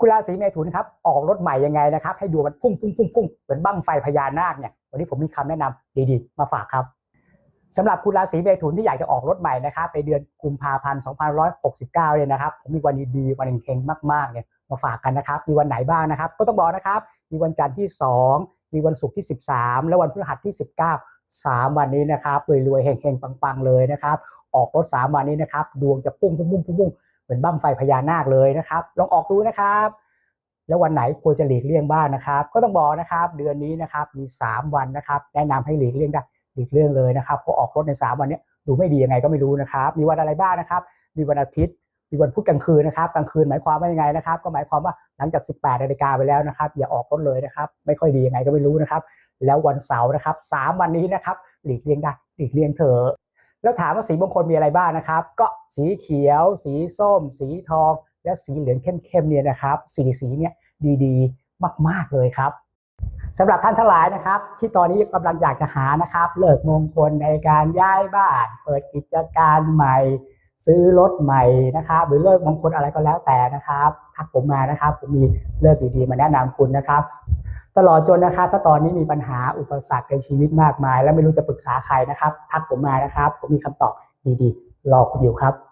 คุณราศีเมถุนครับออกรถใหม่ยังไงนะครับ ให้ดูมันพุ่งพุ่งพุ่งพุ่งเหมือนบั้งไฟพญานาคเนี่ยวันนี้ผมมีคำแนะนำดีๆ มาฝากครับสำหรับคุณราศีเมถุนที่อยากจะออกรถใหม่นะครับในเดือนกุมภาพันธ์2569เนี่ยนะครับผมมีวันดีๆวันเฮงๆมากๆเนี่ยมาฝากกันนะครับ มีวันไหนบ้างนะครับ ก็ต้องบอกนะครับ มีวันจันทร์ที่ 2 มีวันศุกร์ที่ 13 และวันพฤหัสที่ 19 3 วันนี้นะครับรวยๆเฮงๆปังๆเลยนะครับ ออกรถ 3 วันนี้นะครับ ดวงจะพุ่งพุ่งพุ่งพุ่งพุ่ง มือนบั้งไฟพญานาคเลยนะครับ ลองออกดูนะครับ แล้ววันไหนควรจะหลีกเลี่ยงบ้างนะครับ ก็ต้องบอกนะครับ เดือนนี้นะครับมี 3 วันนะครับ แนะนำให้หลีกเลี่ยงได้หลีกเลี่ยงเลยนะครับเพราะออกรถใน 3 วันนี้ดูไม่ดียังไงก็ไม่รู้นะครับ มีวันอะไรบ้างนะครับ มีวันอาทิตย์ มีวันพุธกลางคืนนะครับกลางคืนหมายความว่ายังไงนะครับ ก็หมายความว่าหลังจาก 18นาฬิกาไปแล้วนะครับ อย่าออกรถเลยนะครับ ไม่ค่อยดียังไงก็ไม่รู้นะครับ แล้ววันเสาร์นะครับสามวันนี้นะครับ หลีกเลี่ยงได้หลีกเลี่ยงเถอะ แล้วถามว่าสีมงคลมีอะไรบ้างนะครับ ก็สีเขียว สีส้ม สีทอง และสีเหลืองเข้มๆเนี่ยนะครับสีสีเนี่ยดีๆ มากๆเลยครับสำหรับท่านทั้งหลายนะครับ ที่ตอนนี้กำลังอยากจะหานะครับเลิกมงคลในการย้ายบ้าน เปิดกิจการใหม่ ซื้อรถใหม่นะครับ หรือเลิกมงคลอะไรก็แล้วแต่นะครับทักผมมานะครับ ผมมีเลิกดีๆ มาแนะนำคุณนะครับ ตลอดจนนะครับถ้าตอนนี้มีปัญหาอุปสรรคในชีวิตมากมาย แล้วไม่รู้จะปรึกษาใครนะครับ ทักผมมานะครับ ผมมีคำตอบดีๆรอคุณอยู่ครับ